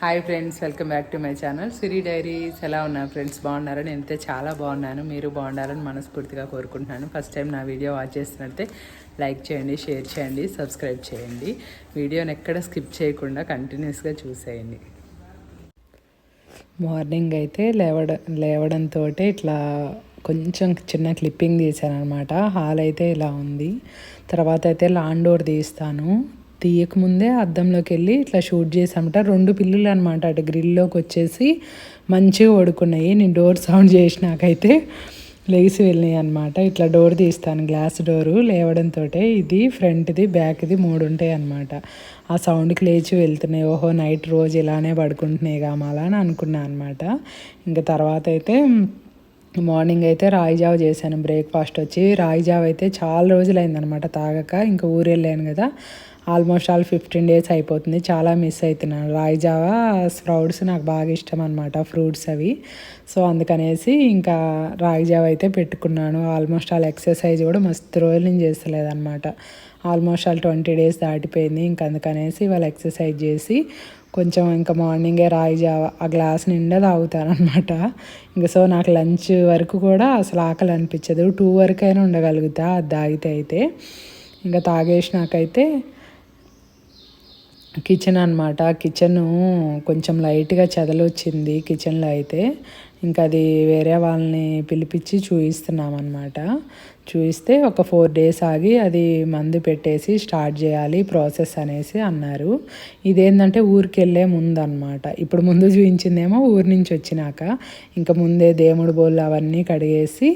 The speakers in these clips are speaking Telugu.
Hi friends welcome back to my channel. Siri diaries ఎలా ఉన్నారు ఫ్రెండ్స్? బాగున్నారా? నేనైతే చాలా బాగున్నాను. మీరు బాగుండాలని మనస్ఫూర్తిగా కోరుకుంటున్నాను. ఫస్ట్ టైం నా వీడియో వాచ్ చేస్తున్నట్టే లైక్ చేయండి షేర్ చేయండి సబ్స్క్రైబ్ చేయండి. వీడియోని ఎక్కడ స్కిప్ చేయకుండా కంటిన్యూస్గా చూసేయండి. మార్నింగ్ అయితే లేవడ లేవడంతో ఇట్లా కొంచెం చిన్న క్లిప్పింగ్ తీసాను అనమాట హాల్ అయితే ఇలా ఉంది. తర్వాత అయితే లాండోర్ తీస్తాను. తీయకముందే అద్దంలోకి వెళ్ళి ఇట్లా షూట్ చేసామట రెండు పిల్లులు అనమాట అటు గ్రిల్లోకి వచ్చేసి మంచిగా ఓడుకున్నాయి నేను డోర్ సౌండ్ చేసినాకైతే లేచి వెళ్ళినాయి అనమాట ఇట్లా డోర్ తీస్తాను గ్లాస్ డోరు లేవడంతో ఇది ఫ్రంట్ది బ్యాక్ది మూడు ఉంటాయి అనమాట ఆ సౌండ్కి లేచి వెళ్తున్నాయి. ఓహో నైట్ రోజు ఇలానే పడుకుంటున్నాయి కామాలా అని అనుకున్నాను అనమాట ఇంకా తర్వాత అయితే మార్నింగ్ అయితే రాయిజావ చేశాను. బ్రేక్ఫాస్ట్ వచ్చి రాయిజావ అయితే చాలా రోజులు అయిందనమాట తాగక. ఇంకా ఊరు వెళ్ళాను కదా. ఆల్మోస్ట్ ఆల్ ఫిఫ్టీన్ డేస్ అయిపోతుంది. చాలా మిస్ అవుతున్నాను. రాయి జావా స్ప్రౌట్స్ నాకు బాగా ఇష్టం అనమాట ఫ్రూట్స్ అవి. సో అందుకనేసి ఇంకా రాగి జావ అయితే పెట్టుకున్నాను. ఆల్మోస్ట్ ఆల్ ఎక్సర్సైజ్ కూడా మస్తు రోజులు నేను చేస్తలేదన్నమాట. ఆల్మోస్ట్ ఆల్ ట్వంటీ డేస్ దాటిపోయింది. ఇంకా అందుకనేసి వాళ్ళు ఎక్సర్సైజ్ చేసి కొంచెం ఇంకా మార్నింగే రాయి జావ ఆ గ్లాస్ నిండా తాగుతారనమాట ఇంకా సో నాకు లంచ్ వరకు కూడా అసలు ఆకలి అనిపించదు. టూ వరకు అయినా ఉండగలుగుతా అది తాగితే అయితే. ఇంకా తాగేసినాకైతే కిచెన్ అనమాట కిచెన్ కొంచెం లైట్గా చెదలొచ్చింది కిచెన్లో అయితే. ఇంకా అది వేరే వాళ్ళని పిలిపించి చూపిస్తున్నాం అనమాట చూపిస్తే ఒక ఫోర్ డేస్ ఆగి అది మందు పెట్టేసి స్టార్ట్ చేయాలి ప్రాసెస్ అనేసి అన్నారు. ఇదేంటంటే ఊరికి వెళ్ళే ముందు అనమాట ఇప్పుడు ముందు చూపించిందేమో ఊరి నుంచి వచ్చినాక. ఇంకా ముందే దేవుడు బోళ్ళు అవన్నీ కడిగేసి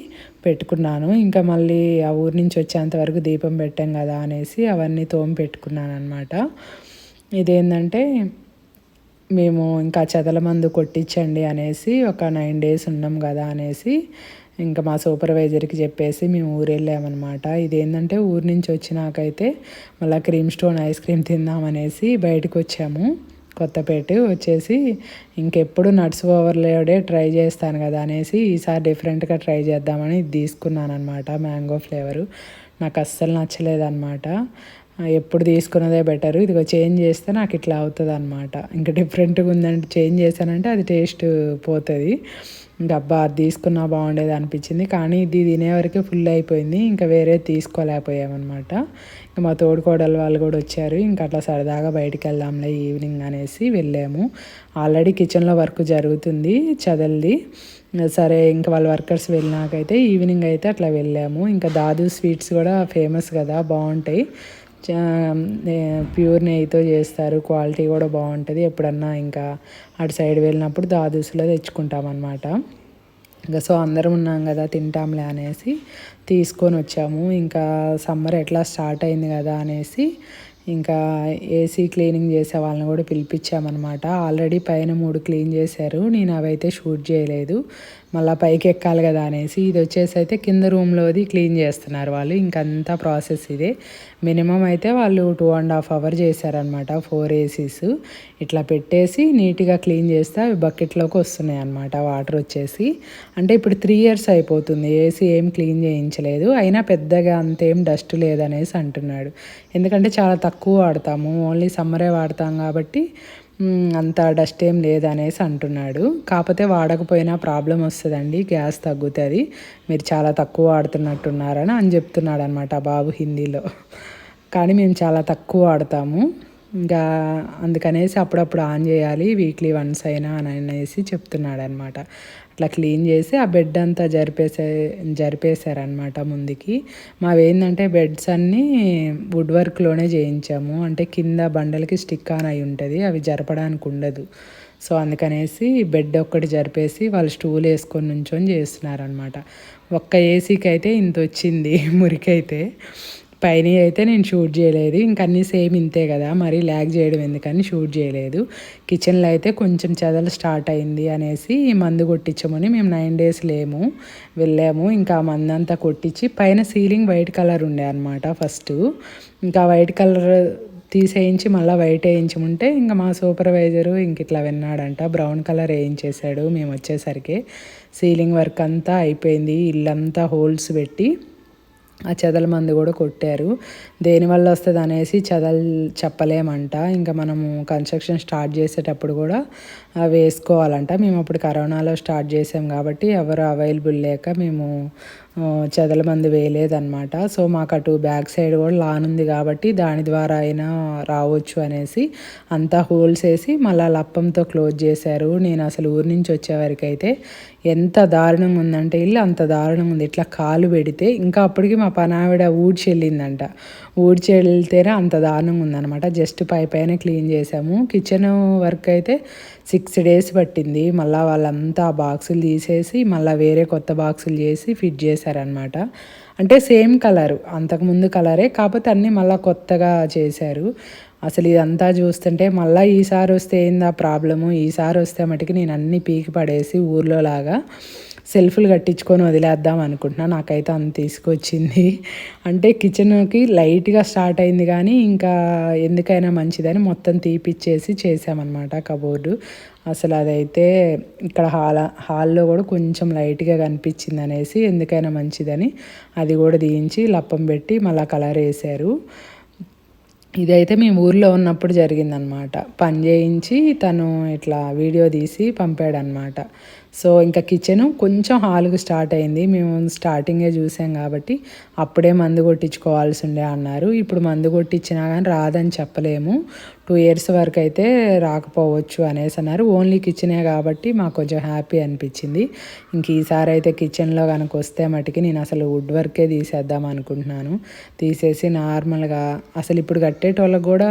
పెట్టుకున్నాను. ఇంకా మళ్ళీ ఆ ఊరి నుంచి వచ్చేంత వరకు దీపం పెట్టాం కదా అనేసి అవన్నీ తోమి పెట్టుకున్నాను అనమాట ఇదేంటంటే మేము ఇంకా చెదల మందు కొట్టించండి అనేసి ఒక నైన్ డేస్ ఉన్నాం కదా అనేసి ఇంకా మా సూపర్వైజర్కి చెప్పేసి మేము ఊరు వెళ్ళామన్నమాట ఇదేంటంటే ఊరి నుంచి వచ్చినాకైతే మళ్ళీ క్రీమ్ స్టోన్ ఐస్ క్రీమ్ తిందామనేసి బయటకు వచ్చాము కొత్తపేట వచ్చేసి ఇంకెప్పుడు నట్స్ ఓవర్లోడే ట్రై చేస్తాను కదా అనేసి ఈసారి డిఫరెంట్గా ట్రై చేద్దామని తీసుకున్నాను అనమాట మ్యాంగో ఫ్లేవరు. నాకు అస్సలు నచ్చలేదన్నమాట. ఎప్పుడు తీసుకున్నదే బెటర్ ఇదిగో చేంజ్ చేస్తే నాకు ఇట్లా అవుతుంది అనమాట ఇంకా డిఫరెంట్గా ఉందంటే చేంజ్ చేశానంటే అది టేస్ట్ పోతుంది. డబ్బా అబ్బా అది తీసుకున్నా బాగుండేది అనిపించింది. కానీ ఇది తినేవరకే ఫుల్ అయిపోయింది. ఇంకా వేరే తీసుకోలేకపోయామన్నమాట. ఇంకా మా తోడుకోడలు వాళ్ళు కూడా వచ్చారు. ఇంకా అట్లా సరదాగా బయటికి వెళ్దాంలే ఈవినింగ్ అనేసి వెళ్ళాము. ఆల్రెడీ కిచెన్లో వర్క్ జరుగుతుంది చదల్ది. సరే ఇంకా వాళ్ళ వర్కర్స్ వెళ్ళినాకైతే ఈవినింగ్ అయితే అట్లా వెళ్ళాము. ఇంకా దాదు స్వీట్స్ కూడా ఫేమస్ కదా బాగుంటాయి. ప్యూర్ నెయ్యితో చేస్తారు. క్వాలిటీ కూడా బాగుంటుంది. ఎప్పుడన్నా ఇంకా అటు సైడ్ వెళ్ళినప్పుడు దాదూసులో తెచ్చుకుంటాం అనమాట ఇంకా సో అందరం ఉన్నాం కదా తింటాంలే అనేసి తీసుకొని వచ్చాము. ఇంకా సమ్మర్ ఎట్లా స్టార్ట్ అయింది కదా అనేసి ఇంకా ఏసీ క్లీనింగ్ చేసే వాళ్ళని కూడా పిలిపించామన్నమాట. ఆల్రెడీ పైన మూడు క్లీన్ చేశారు. నేను అవైతే షూట్ చేయలేదు. మళ్ళీ పైకి ఎక్కాలి కదా అనేసి ఇది వచ్చేసి అయితే కింద రూమ్లోది క్లీన్ చేస్తున్నారు వాళ్ళు. ఇంకంతా ప్రాసెస్ ఇదే. మినిమం అయితే వాళ్ళు టూ అండ్ హాఫ్ అవర్ చేశారనమాట ఫోర్ ఏసీస్. ఇట్లా పెట్టేసి నీట్గా క్లీన్ చేస్తే అవి బకెట్లోకి వస్తున్నాయి అనమాట వాటర్ వచ్చేసి. అంటే ఇప్పుడు త్రీ ఇయర్స్ అయిపోతుంది ఏసీ ఏం క్లీన్ చేయించలేదు. అయినా పెద్దగా అంతేం డస్ట్ లేదనేసి అంటున్నాడు. ఎందుకంటే చాలా తక్కువ వాడతాము ఓన్లీ సమ్మరే వాడతాం కాబట్టి అంత డస్ట్ ఏం లేదనేసి అంటున్నాడు. కాకపోతే వాడకపోయినా ప్రాబ్లం వస్తుందండి గ్యాస్ తగ్గుతుంది. మీరు చాలా తక్కువ వాడుతున్నట్టున్నారని అని చెప్తున్నాడు అనమాట బాబు హిందీలో. కానీ మేము చాలా తక్కువ వాడతాము. ఇంకా అందుకనేసి అప్పుడప్పుడు ఆన్ చేయాలి వీక్లీ వన్స్ అయినా అని అనేసి చెప్తున్నాడు అనమాట అట్లా క్లీన్ చేసి ఆ బెడ్ అంతా జరిపేసే జరిపేశారనమాట ముందుకి. మావేందంటే బెడ్స్ అన్నీ వుడ్ వర్క్లోనే చేయించాము. అంటే కింద బండలకి స్టిక్ ఆన్ అయి ఉంటుంది అవి జరపడానికి ఉండదు. సో అందుకనేసి బెడ్ ఒక్కటి జరిపేసి వాళ్ళు స్టూల్ వేసుకొని నుంచొని చేస్తున్నారనమాట ఒక్క ఏసీకి అయితే ఇంత వచ్చింది మురికైతే పైన అయితే నేను షూట్ చేయలేదు. ఇంక అన్నీ సేమ్ ఇంతే కదా. మరి ల్యాగ్ చేయడం ఎందుకని షూట్ చేయలేదు. కిచెన్లో అయితే కొంచెం చెదలు స్టార్ట్ అయింది అనేసి మందు కొట్టించమని మేము నైన్ డేస్ లేము. వెళ్ళాము. ఇంకా మందు అంతా కొట్టించి పైన సీలింగ్ వైట్ కలర్ ఉండే అనమాట ఫస్ట్. ఇంకా వైట్ కలర్ తీసేయించి మళ్ళీ వైట్ వేయించమంటే ఇంకా మా సూపర్వైజరు ఇంక ఇట్లా విన్నాడంట. Brown colour వేయించేశాడు. మేము వచ్చేసరికి సీలింగ్ వర్క్ అంతా అయిపోయింది. ఇల్లంతా హోల్స్ పెట్టి ఆ చెదల మందు కూడా కొట్టారు. దేనివల్ల వస్తుంది అనేసి చెదలు చెప్పలేమంట. ఇంకా మనము కన్స్ట్రక్షన్ స్టార్ట్ చేసేటప్పుడు కూడా వేసుకోవాలంట. మేము అప్పుడు కరోనాలో స్టార్ట్ చేసాం కాబట్టి ఎవరు అవైలబుల్ లేక మేము చెదల మందు వేయలేదన్నమాట. సో మాకు అటు బ్యాక్ సైడ్ కూడా లాన్ ఉంది కాబట్టి దాని ద్వారా అయినా రావచ్చు అనేసి అంతా హోల్స్ వేసి మళ్ళీ లప్పంతో క్లోజ్ చేశారు. నేను అసలు ఊరి నుంచి వచ్చేవరకు అయితే ఎంత దారుణంగా ఉందంటే ఇల్లు అంత దారుణంగా ఉంది. ఇట్లా కాలు పెడితే ఇంకా అప్పటికి మా పనావిడ ఊడ్చి వెళ్ళిందంట. ఊడ్చి వెళ్తేనే అంత దారుణంగా ఉందనమాట జస్ట్ పై పైన క్లీన్ చేసాము. కిచెన్ వర్క్ అయితే సిక్స్ డేస్ పట్టింది. మళ్ళీ వాళ్ళంతా ఆ బాక్సులు తీసేసి మళ్ళీ వేరే కొత్త బాక్సులు చేసి ఫిట్ చేశారనమాట అంటే సేమ్ కలరు. అంతకుముందు కలరే. కాకపోతే అన్నీ మళ్ళీ కొత్తగా చేశారు. అసలు ఇదంతా చూస్తుంటే మళ్ళీ ఈసారి వస్తే ఏందా ప్రాబ్లము? ఈసారి వస్తే మటుకు నేను అన్ని పీకి పడేసి ఊర్లో లాగా సెల్ఫ్లు కట్టించుకొని వదిలేద్దాం అనుకుంటున్నా. నాకైతే అంత తీసుకొచ్చింది. అంటే కిచెన్కి లైట్గా స్టార్ట్ అయింది కానీ ఇంకా ఎందుకైనా మంచిదని మొత్తం తీపిచ్చేసి చేసామన్నమాట కబోర్డు. అసలు అదైతే ఇక్కడ హాల్ హాల్లో కూడా కొంచెం లైట్గా కనిపించింది అనేసి ఎందుకైనా మంచిదని అది కూడా తీయించి లప్పం పెట్టి మళ్ళీ కలర్ వేసారు ఇదైతే మేము ఊర్లో ఉన్నప్పుడు జరిగిందనమాట పని చేయించి తను ఇట్లా వీడియో తీసి పంపాడనమాట సో ఇంకా కిచెన్ కొంచెం హాల్కి స్టార్ట్ అయింది. మేము స్టార్టింగే చూసాం కాబట్టి అప్పుడే మందు కొట్టించుకోవాల్సి ఉండే అన్నారు. ఇప్పుడు మందు కొట్టించినా కానీ రాదని చెప్పలేము. టూ ఇయర్స్ వరకు అయితే రాకపోవచ్చు అనేసి అన్నారు. ఓన్లీ కిచెనే కాబట్టి మాకు కొంచెం హ్యాపీ అనిపించింది. ఇంక ఈసారి అయితే కిచెన్లో కనుక వస్తే మటుకి నేను అసలు వుడ్ వర్కే తీసేద్దాం అనుకుంటున్నాను. తీసేసి నార్మల్గా అసలు ఇప్పుడు కట్టేటోళ్ళకి కూడా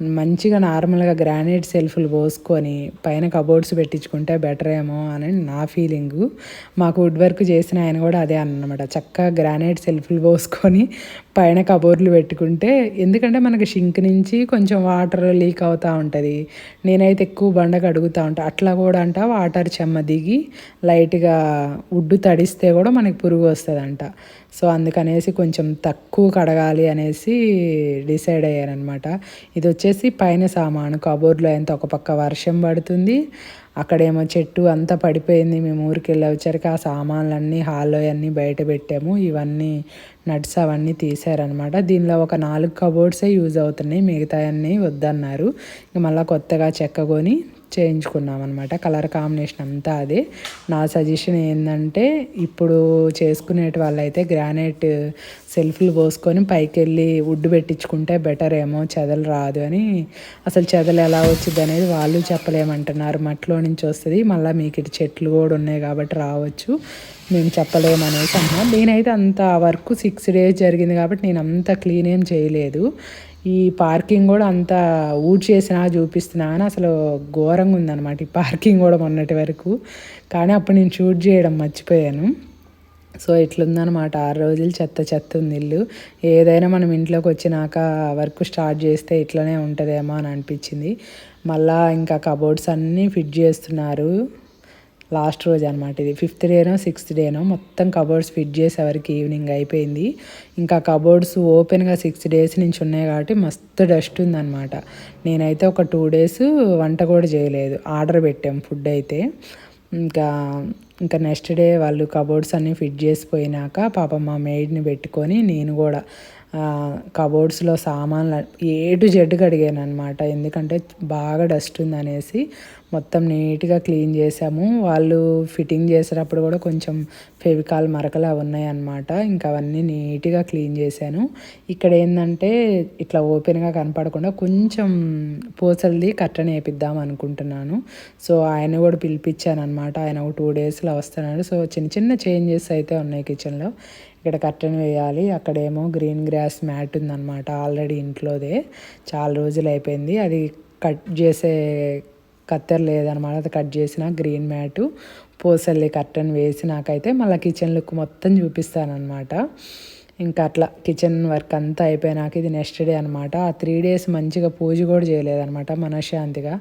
మంచిగా నార్మల్గా గ్రానైట్ సెల్ఫ్లు పోసుకొని పైన కబోర్డ్స్ పెట్టించుకుంటే బెటర్ ఏమో అని నా ఫీలింగు. మాకు వుడ్ వర్క్ చేసిన ఆయన కూడా అదే అన్నమాట. చక్కగా గ్రానైట్ సెల్ఫ్లు పోసుకొని పైన కబోర్డ్లు పెట్టుకుంటే ఎందుకంటే మనకి షింక్ నుంచి కొంచెం వాటర్ లీక్ అవుతూ ఉంటుంది. నేనైతే ఎక్కువ బండకు అడుగుతూ ఉంటాను అట్లా కూడా అంట వాటర్ చెమ్మ దిగి లైట్గా వుడ్ తడిస్తే కూడా మనకి పురుగు వస్తుందంట. సో అందుకనేసి కొంచెం తక్కువ కడగాలి అనేసి డిసైడ్ అయ్యానమాట ఇది వచ్చేసి పైన సామాను కబోర్డ్లో ఎంత ఒక పక్క వర్షం పడుతుంది అక్కడేమో చెట్టు అంతా పడిపోయింది. మేము ఊరికి వెళ్ళి వచ్చరికి ఆ సామాన్లన్నీ హాల్లో అన్నీ బయట పెట్టాము. ఇవన్నీ నట్స్ అవన్నీ తీసారనమాట దీనిలో ఒక నాలుగు కబోర్డ్సే యూజ్ అవుతున్నాయి. మిగతా అన్నీ వద్దన్నారు. ఇంక మళ్ళీ కొత్తగా చెక్క కొని చేయించుకున్నాం అనమాట కలర్ కాంబినేషన్ అంతా అదే. నా సజెషన్ ఏంటంటే ఇప్పుడు చేసుకునేటి వాళ్ళైతే గ్రానైట్ సెల్ఫ్లు పోసుకొని పైకి వెళ్ళి వుడ్ పెట్టించుకుంటే బెటర్ ఏమో చెదలు రాదు అని. అసలు చెదలు ఎలా వచ్చింది అనేది వాళ్ళు చెప్పలేమంటున్నారు. మట్టిలో నుంచి వస్తుంది. మళ్ళీ మీకు ఇటు చెట్లు కూడా ఉన్నాయి కాబట్టి రావచ్చు. మేము చెప్పలేమనేసి అన్నా నేనైతే అంత వర్క్ సిక్స్ డేస్ జరిగింది కాబట్టి నేను అంత క్లీన్ ఏం చేయలేదు. ఈ పార్కింగ్ కూడా అంత ఊడ్చేసినా చూపిస్తున్నా అని అసలు ఘోరంగా ఉందన్నమాట ఈ పార్కింగ్ కూడా మొన్నటి వరకు. కానీ అప్పుడు నేను షూట్ చేయడం మర్చిపోయాను. సో ఇట్లుందనమాట ఆరు రోజులు చెత్త చెత్త ఉంది ఇల్లు. ఏదైనా మనం ఇంట్లోకి వచ్చినాక వర్క్ స్టార్ట్ చేస్తే ఇట్లనే ఉంటుందేమో అని అనిపించింది. మళ్ళా ఇంకా కబోర్డ్స్ అన్నీ ఫిట్ చేస్తున్నారు. లాస్ట్ రోజు అనమాట ఇది. ఫిఫ్త్ డేనో సిక్స్త్ డేనో మొత్తం కబోర్డ్స్ ఫిట్ చేసేవరకు ఈవినింగ్ అయిపోయింది. ఇంకా కబోర్డ్స్ ఓపెన్గా సిక్స్ డేస్ నుంచి ఉన్నాయి కాబట్టి మస్తు డస్ట్ ఉందన్నమాట. నేనైతే ఒక టూ డేస్ వంట కూడా చేయలేదు. ఆర్డర్ పెట్టాం ఫుడ్ అయితే. ఇంకా ఇంకా నెక్స్ట్ డే వాళ్ళు కబోర్డ్స్ అన్నీ ఫిట్ చేసిపోయినాక పాప మా మెయిడ్ని పెట్టుకొని నేను కూడా కబోర్డ్స్లో సామాన్లు ఏ టు జెడ్ కడిగాను అనమాట ఎందుకంటే బాగా డస్ట్ ఉందనేసి మొత్తం నీట్గా క్లీన్ చేసాము. వాళ్ళు ఫిట్టింగ్ చేసేటప్పుడు కూడా కొంచెం ఫెవికాల్ మరకలు అవి ఉన్నాయన్నమాట ఇంకా అవన్నీ నీట్గా క్లీన్ చేశాను. ఇక్కడ ఏంటంటే ఇట్లా ఓపెన్గా కనపడకుండా కొంచెం పూసలది కట్టన వేపిద్దాం అనుకుంటున్నాను. సో ఆయన కూడా పిలిపించాను అనమాట ఆయన ఒక టూ డేస్లో వస్తున్నాడు. సో చిన్న చిన్న చేంజెస్ అయితే ఉన్నాయి కిచెన్లో ఇక్కడ కర్టెన్ వేయాలి. అక్కడేమో గ్రీన్ గ్రాస్ మ్యాట్ ఉందన్నమాట ఆల్రెడీ ఇంట్లోదే. చాలా రోజులు అయిపోయింది. అది కట్ చేసే కత్తెర లేదనమాట అది కట్ చేసిన గ్రీన్ మ్యాటు పోసల్లి కర్టెన్ వేసి నాకైతే మళ్ళీ కిచెన్ లుక్ మొత్తం చూపిస్తానమాట ఇంకా అట్లా కిచెన్ వర్క్ అంతా అయిపోయినాక ఇది నెక్స్ట్ డే అనమాట ఆ త్రీ డేస్ మంచిగా పూజ కూడా చేయలేదనమాట మనశ్శాంతిగా.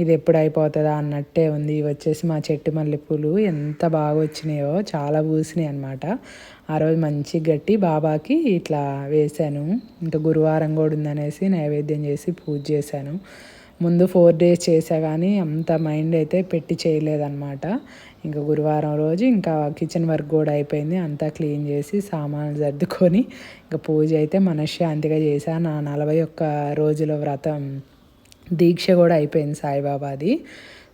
ఇది ఎప్పుడు అయిపోతుందా అన్నట్టే ఉంది. ఇవి వచ్చేసి మా చెట్టు మల్లెపూలు ఎంత బాగా వచ్చినాయో చాలా పూసినాయి అనమాట ఆ రోజు మంచి గట్టి బాబాకి ఇట్లా వేశాను. ఇంకా గురువారం కూడా ఉందనేసి నైవేద్యం చేసి పూజ చేశాను. ముందు ఫోర్ డేస్ చేసా కానీ అంత మైండ్ అయితే పెట్టి చేయలేదన్నమాట. ఇంకా గురువారం రోజు ఇంకా కిచెన్ వర్క్ కూడా అయిపోయింది. అంతా క్లీన్ చేసి సామాన్లు సర్దుకొని ఇంకా పూజ అయితే మనశ్శాంతిగా చేశా నా నలభై ఒక్క రోజుల వ్రతం దీక్ష కూడా అయిపోయింది సాయిబాబాది.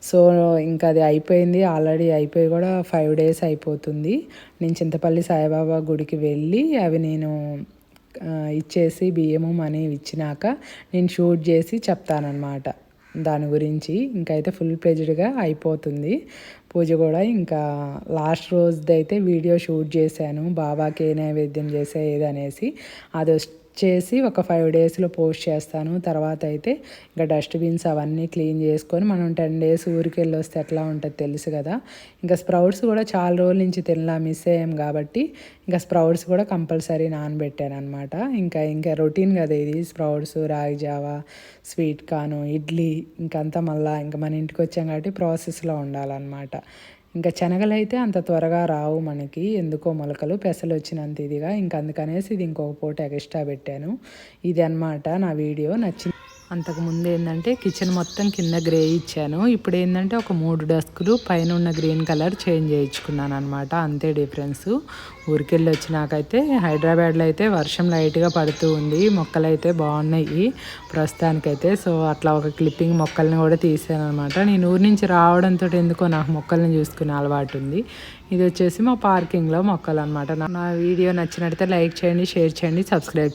సో ఇంకా అది అయిపోయింది. ఆల్రెడీ అయిపోయి కూడా ఫైవ్ డేస్ అయిపోతుంది. నేను చింతపల్లి సాయిబాబా గుడికి వెళ్ళి అవి నేను ఇచ్చేసి బియ్యము మనీ ఇచ్చినాక నేను షూట్ చేసి చెప్తానమాట దాని గురించి. ఇంకైతే ఫుల్ ప్లేజ్డ్గా అయిపోతుంది. పూజ కూడా ఇంకా లాస్ట్ రోజుది అయితే వీడియో షూట్ చేశాను. బాబాకి ఏ నైవేద్యం చేసే ఏదనేసి అది చేసి ఒక ఫైవ్ డేస్లో పోస్ట్ చేస్తాను. తర్వాత అయితే ఇంకా డస్ట్బిన్స్ అవన్నీ క్లీన్ చేసుకొని మనం టెన్ డేస్ ఊరికి వెళ్ళి వస్తే ఎట్లా ఉంటుంది తెలుసు కదా. ఇంకా స్ప్రౌట్స్ కూడా చాలా రోజుల నుంచి తినలా మిస్ అయ్యాం కాబట్టి ఇంకా స్ప్రౌట్స్ కూడా కంపల్సరీ నానబెట్టాను అనమాట ఇంకా ఇంకా రొటీన్ కదా ఇది. స్ప్రౌట్స్ రాగి జావా స్వీట్ కాను ఇడ్లీ ఇంకంతా మళ్ళీ ఇంకా మన ఇంటికి వచ్చాం కాబట్టి ప్రాసెస్లో ఉండాలన్నమాట. ఇంకా శనగలు అయితే అంత త్వరగా రావు మనకి. ఎందుకో మొలకలు పెసలు వచ్చినంత ఇదిగా. ఇంకా అందుకనేసి ఇది ఇంకొక పూట ఎక్స్ట్రా పెట్టాను. ఇది అనమాట నా వీడియో. నచ్చింది అంతకుముందు ఏంటంటే కిచెన్ మొత్తం కింద గ్రే ఇచ్చాను. ఇప్పుడు ఏంటంటే ఒక మూడు డస్కులు పైన ఉన్న గ్రీన్ కలర్ చేంజ్ చేయించుకున్నాను అనమాట అంతే డిఫరెన్స్. ఊరికెళ్ళి వచ్చినాకైతే హైదరాబాద్లో అయితే వర్షం లైట్గా పడుతూ ఉంది. మొక్కలు అయితే బాగున్నాయి ప్రస్తుతానికైతే. సో అట్లా ఒక క్లిప్పింగ్ మొక్కల్ని కూడా తీసాను అనమాట నేను ఊరి నుంచి రావడంతో ఎందుకో నాకు మొక్కల్ని చూసుకునే అలవాటు ఉంది. ఇది వచ్చేసి మా పార్కింగ్లో మొక్కలు అనమాట నా వీడియో నచ్చినట్టయితే లైక్ చేయండి షేర్ చేయండి సబ్స్క్రైబ్ చేయండి.